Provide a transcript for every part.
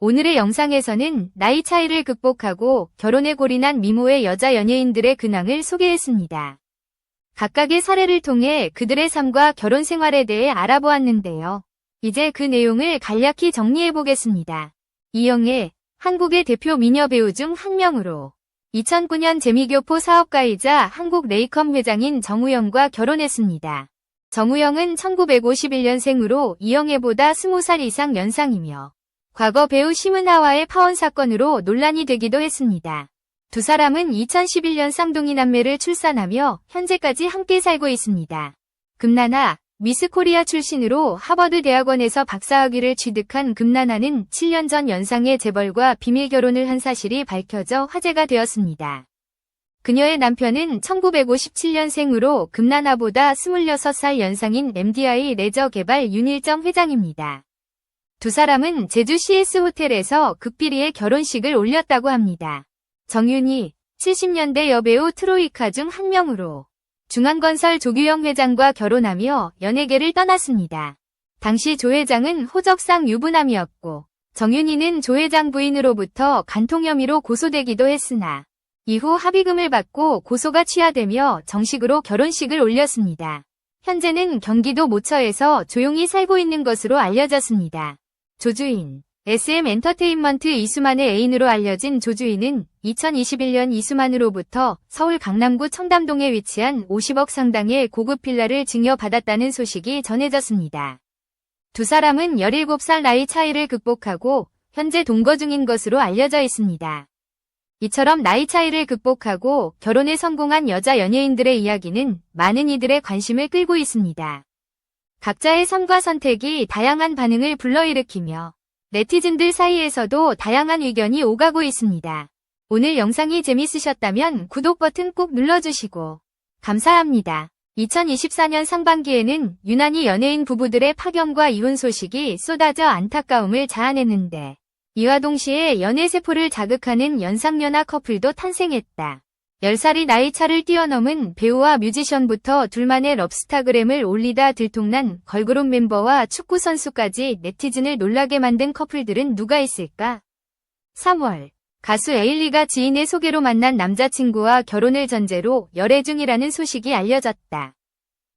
오늘의 영상에서는 나이 차이를 극복하고 결혼에 골인한 미모의 여자 연예인들의 근황을 소개했습니다. 각각의 사례를 통해 그들의 삶과 결혼 생활에 대해 알아보았는데요. 이제 그 내용을 간략히 정리해 보겠습니다. 이영애, 한국의 대표 미녀 배우 중 한 명으로 2009년 재미교포 사업가이자 한국 레이컴 회장인 정우영과 결혼했습니다. 정우영은 1951년생으로 이영애보다 20살 이상 연상이며 과거 배우 심은하와의 파혼 사건으로 논란이 되기도 했습니다. 두 사람은 2011년 쌍둥이 남매를 출산하며 현재까지 함께 살고 있습니다. 금나나, 미스 코리아 출신으로 하버드 대학원에서 박사학위를 취득한 금나나는 7년 전 연상의 재벌과 비밀 결혼을 한 사실이 밝혀져 화제가 되었습니다. 그녀의 남편은 1957년생으로 금나나보다 26살 연상인 MDI 레저 개발 윤일정 회장입니다. 두 사람은 제주 CS 호텔에서 극비리의 결혼식을 올렸다고 합니다. 정윤이 70년대 여배우 트로이카 중 한 명으로 중앙건설 조규영 회장과 결혼하며 연예계를 떠났습니다. 당시 조 회장은 호적상 유부남이었고 정윤이는 조 회장 부인으로부터 간통 혐의로 고소되기도 했으나 이후 합의금을 받고 고소가 취하되며 정식으로 결혼식을 올렸습니다. 현재는 경기도 모처에서 조용히 살고 있는 것으로 알려졌습니다. 조주인 SM 엔터테인먼트 이수만의 애인으로 알려진 조주인은 2021년 이수만으로부터 서울 강남구 청담동에 위치한 50억 상당의 고급 빌라를 증여받았다는 소식이 전해졌습니다. 두 사람은 17살 나이 차이를 극복하고 현재 동거 중인 것으로 알려져 있습니다. 이처럼 나이 차이를 극복하고 결혼에 성공한 여자 연예인들의 이야기는 많은 이들의 관심을 끌고 있습니다. 각자의 삶과 선택이 다양한 반응을 불러일으키며 네티즌들 사이에서도 다양한 의견이 오가고 있습니다. 오늘 영상이 재밌으셨다면 구독 버튼 꼭 눌러주시고 감사합니다. 2024년 상반기에는 유난히 연예인 부부들의 파견과 이혼 소식이 쏟아져 안타까움을 자아냈는데 이와 동시에 연애 세포를 자극하는 연상연하 커플도 탄생했다. 10살이 나이 차를 뛰어넘은 배우와 뮤지션부터 둘만의 럽스타그램을 올리다 들통난 걸그룹 멤버와 축구선수까지 네티즌을 놀라게 만든 커플들은 누가 있을까? 3월 가수 에일리가 지인의 소개로 만난 남자친구와 결혼을 전제로 열애 중이라는 소식이 알려졌다.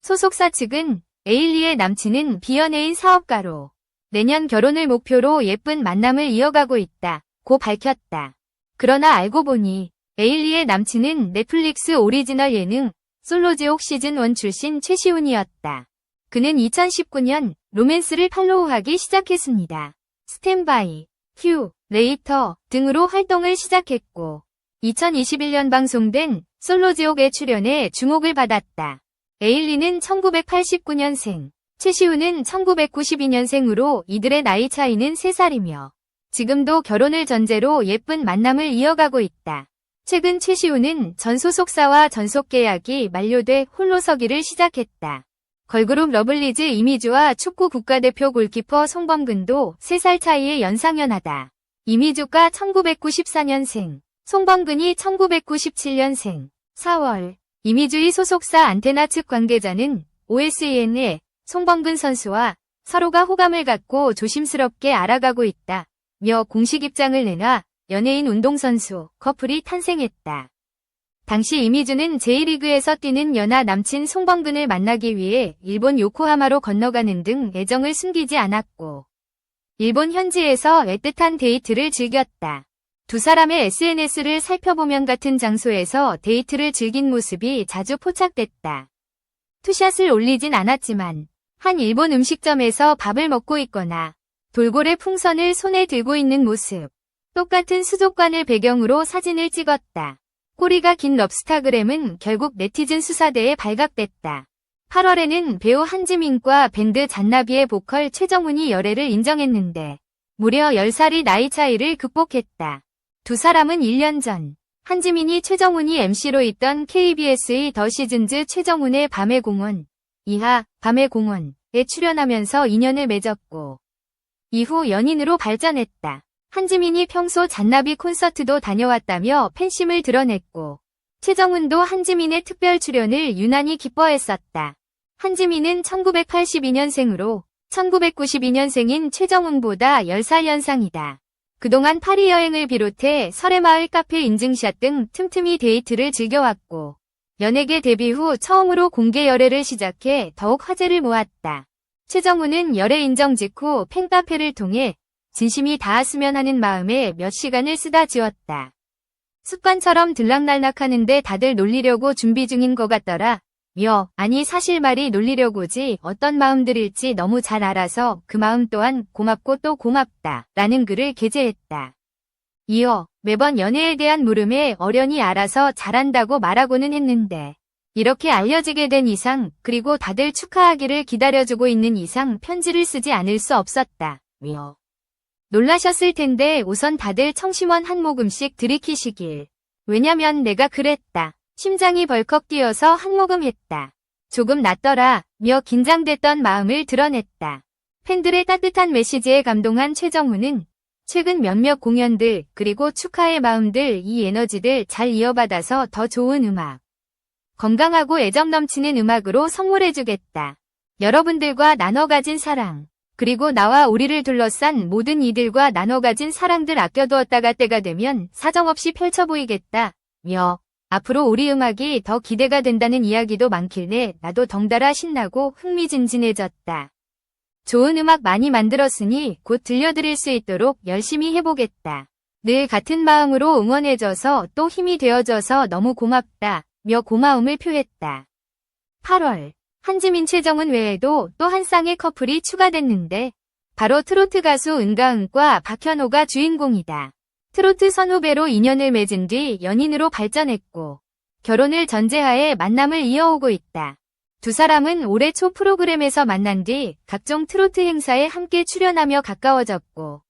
소속사 측은 에일리의 남친은 비연예인 사업가로 내년 결혼을 목표로 예쁜 만남을 이어가고 있다. 고 밝혔다. 그러나 알고 보니 에일리의 남친은 넷플릭스 오리지널 예능 솔로지옥 시즌1 출신 최시훈이었다. 그는 2019년 로맨스를 팔로우하기 시작했습니다. 스탠바이, 큐, 레이터 등으로 활동을 시작했고 2021년 방송된 솔로지옥에 출연해 주목을 받았다. 에일리는 1989년생, 최시훈은 1992년생으로 이들의 나이 차이는 3살이며 지금도 결혼을 전제로 예쁜 만남을 이어가고 있다. 최근 최시훈은 전 소속사와 전속 계약이 만료돼 홀로 서기를 시작했다. 걸그룹 러블리즈 이미주와 축구 국가대표 골키퍼 송범근도 3살 차이의 연상연하다. 이미주가 1994년생, 송범근이 1997년생. 4월 이미주의 소속사 안테나 측 관계자는 OSEN에 송범근 선수와 서로가 호감을 갖고 조심스럽게 알아가고 있다. 며 공식 입장을 내놔 연예인 운동선수 커플이 탄생했다. 당시 이미주는 제1리그에서 뛰는 연하 남친 송범근을 만나기 위해 일본 요코하마로 건너가는 등 애정을 숨기지 않았고 일본 현지에서 애틋한 데이트를 즐겼다. 두 사람의 SNS를 살펴보면 같은 장소에서 데이트를 즐긴 모습이 자주 포착됐다. 투샷을 올리진 않았지만 한 일본 음식점에서 밥을 먹고 있거나 돌고래 풍선을 손에 들고 있는 모습, 똑같은 수족관을 배경으로 사진을 찍었다. 꼬리가 긴 럽스타그램은 결국 네티즌 수사대에 발각됐다. 8월에는 배우 한지민과 밴드 잔나비의 보컬 최정훈이 열애를 인정했는데 무려 10살이 나이 차이를 극복했다. 두 사람은 1년 전 한지민이 최정훈이 MC로 있던 KBS의 더 시즌즈 최정훈의 밤의 공원, 이하 밤의 공원에 출연하면서 인연을 맺었고 이후 연인으로 발전했다. 한지민이 평소 잔나비 콘서트도 다녀왔다며 팬심을 드러냈고 최정훈도 한지민의 특별 출연을 유난히 기뻐했었다. 한지민은 1982년생으로 1992년생인 최정훈보다 10살 연상이다. 그동안 파리 여행을 비롯해 설해마을 카페 인증샷 등 틈틈이 데이트를 즐겨왔고 연예계 데뷔 후 처음으로 공개 열애를 시작해 더욱 화제를 모았다. 최정우는 열애 인정 직후 팬카페를 통해 진심이 닿았으면 하는 마음에 몇 시간을 쓰다 지웠다. 습관처럼 들락날락하는데 다들 놀리려고 준비 중인 것 같더라. 며, 아니 사실 말이 놀리려고지 어떤 마음들일지 너무 잘 알아서 그 마음 또한 고맙고 또 고맙다. 라는 글을 게재했다. 이어 매번 연애에 대한 물음에 어련히 알아서 잘한다고 말하고는 했는데 이렇게 알려지게 된 이상 그리고 다들 축하하기를 기다려주고 있는 이상 편지를 쓰지 않을 수 없었다. 며. 놀라셨을 텐데 우선 다들 청심원 한 모금씩 들이키시길. 왜냐면 내가 그랬다. 심장이 벌컥 뛰어서 한 모금 했다. 조금 낫더라. 며 긴장됐던 마음을 드러냈다. 팬들의 따뜻한 메시지에 감동한 최정훈은 최근 몇몇 공연들 그리고 축하의 마음들 이 에너지들 잘 이어받아서 더 좋은 음악. 건강하고 애정 넘치는 음악으로 선물해주겠다. 여러분들과 나눠 가진 사랑. 그리고 나와 우리를 둘러싼 모든 이들과 나눠 가진 사랑들 아껴두었다가 때가 되면 사정없이 펼쳐 보이겠다. 며 앞으로 우리 음악이 더 기대가 된다는 이야기도 많길래 나도 덩달아 신나고 흥미진진해졌다. 좋은 음악 많이 만들었으니 곧 들려드릴 수 있도록 열심히 해보겠다. 늘 같은 마음으로 응원해줘서 또 힘이 되어줘서 너무 고맙다. 며 고마움을 표했다. 8월 한지민 최정은 외에도 또 한 쌍의 커플이 추가됐는데 바로 트로트 가수 은가은과 박현호가 주인공이다. 트로트 선후배로 인연을 맺은 뒤 연인으로 발전했고 결혼을 전제하에 만남을 이어오고 있다. 두 사람은 올해 초 프로그램에서 만난 뒤 각종 트로트 행사에 함께 출연하며 가까워졌고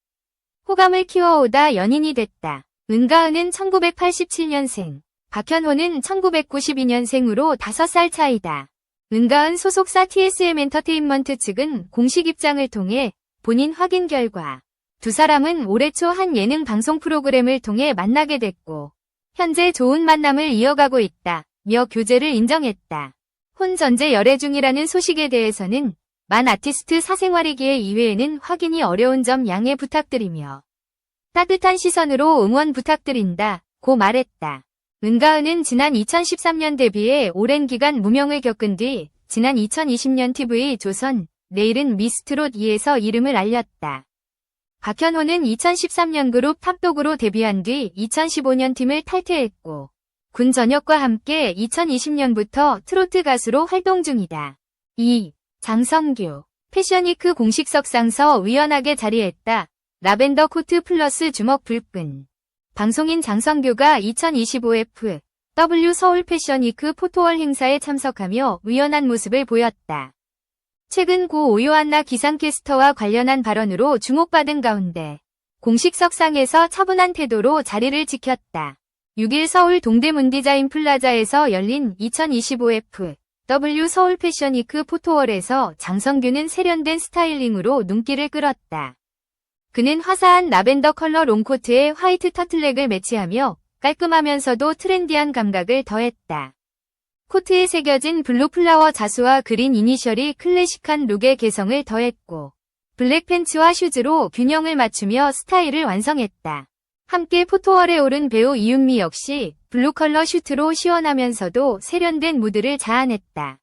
호감을 키워오다 연인이 됐다. 은가은은 1987년생, 박현호는 1992년생으로 5살 차이다. 은가은 소속사 TSM 엔터테인먼트 측은 공식 입장을 통해 본인 확인 결과 두 사람은 올해 초 한 예능 방송 프로그램을 통해 만나게 됐고 현재 좋은 만남을 이어가고 있다. 며 교제를 인정했다. 혼 전제 열애 중이라는 소식에 대해서는 만 아티스트 사생활이기에 이외에는 확인이 어려운 점 양해 부탁드리며 따뜻한 시선으로 응원 부탁드린다. 고 말했다. 은가은은 지난 2013년 데뷔해 오랜 기간 무명을 겪은 뒤 지난 2020년 TV 조선 내일은 미스트롯 2에서 이름을 알렸다. 박현호는 2013년 그룹 탑독으로 데뷔한 뒤 2015년 팀을 탈퇴했고 군 전역과 함께 2020년부터 트로트 가수로 활동 중이다. 2. 장성규 패션위크 공식 석상서 위원하게 자리했다. 라벤더 코트 플러스 주먹 불끈 방송인 장성규가 2025F W 서울 패션 위크 포토월 행사에 참석하며 위연한 모습을 보였다. 최근 고 오요한나 기상캐스터와 관련한 발언으로 주목받은 가운데 공식 석상에서 차분한 태도로 자리를 지켰다. 6일 서울 동대문 디자인 플라자에서 열린 2025F W 서울 패션 위크 포토월에서 장성규는 세련된 스타일링으로 눈길을 끌었다. 그는 화사한 라벤더 컬러 롱코트에 화이트 터틀넥을 매치하며 깔끔하면서도 트렌디한 감각을 더했다. 코트에 새겨진 블루 플라워 자수와 그린 이니셜이 클래식한 룩의 개성을 더했고 블랙 팬츠와 슈즈로 균형을 맞추며 스타일을 완성했다. 함께 포토월에 오른 배우 이윤미 역시 블루 컬러 슈트로 시원하면서도 세련된 무드를 자아냈다.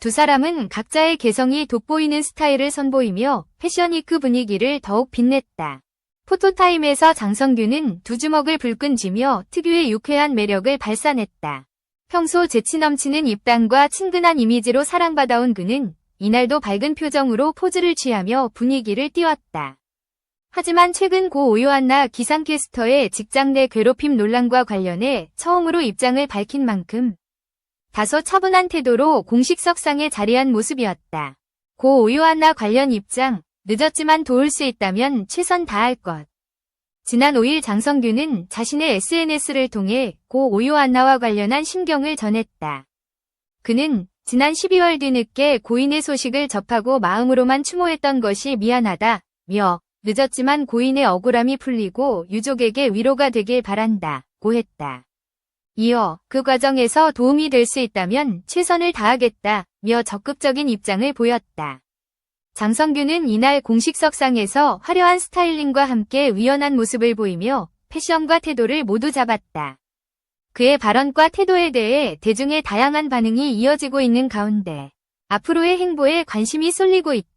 두 사람은 각자의 개성이 돋보이는 스타일을 선보이며 패션위크 분위기를 더욱 빛냈다. 포토타임에서 장성규는 두 주먹을 불끈 쥐며 특유의 유쾌한 매력을 발산했다. 평소 재치 넘치는 입담과 친근한 이미지로 사랑받아온 그는 이날도 밝은 표정으로 포즈를 취하며 분위기를 띄웠다. 하지만 최근 고 오요한나 기상캐스터의 직장 내 괴롭힘 논란과 관련해 처음으로 입장을 밝힌 만큼 다소 차분한 태도로 공식 석상에 자리한 모습이었다. 고 오요한나 관련 입장, 늦었지만 도울 수 있다면 최선 다할 것. 지난 5일 장성규는 자신의 SNS를 통해 고 오요한나와 관련한 심경을 전했다. 그는 지난 12월 뒤늦게 고인의 소식을 접하고 마음으로만 추모했던 것이 미안하다, 며 늦었지만 고인의 억울함이 풀리고 유족에게 위로가 되길 바란다, 고 했다. 이어 그 과정에서 도움이 될 수 있다면 최선을 다하겠다, 며 적극적인 입장을 보였다. 장성규는 이날 공식석상에서 화려한 스타일링과 함께 위연한 모습을 보이며 패션과 태도를 모두 잡았다. 그의 발언과 태도에 대해 대중의 다양한 반응이 이어지고 있는 가운데 앞으로의 행보에 관심이 쏠리고 있다.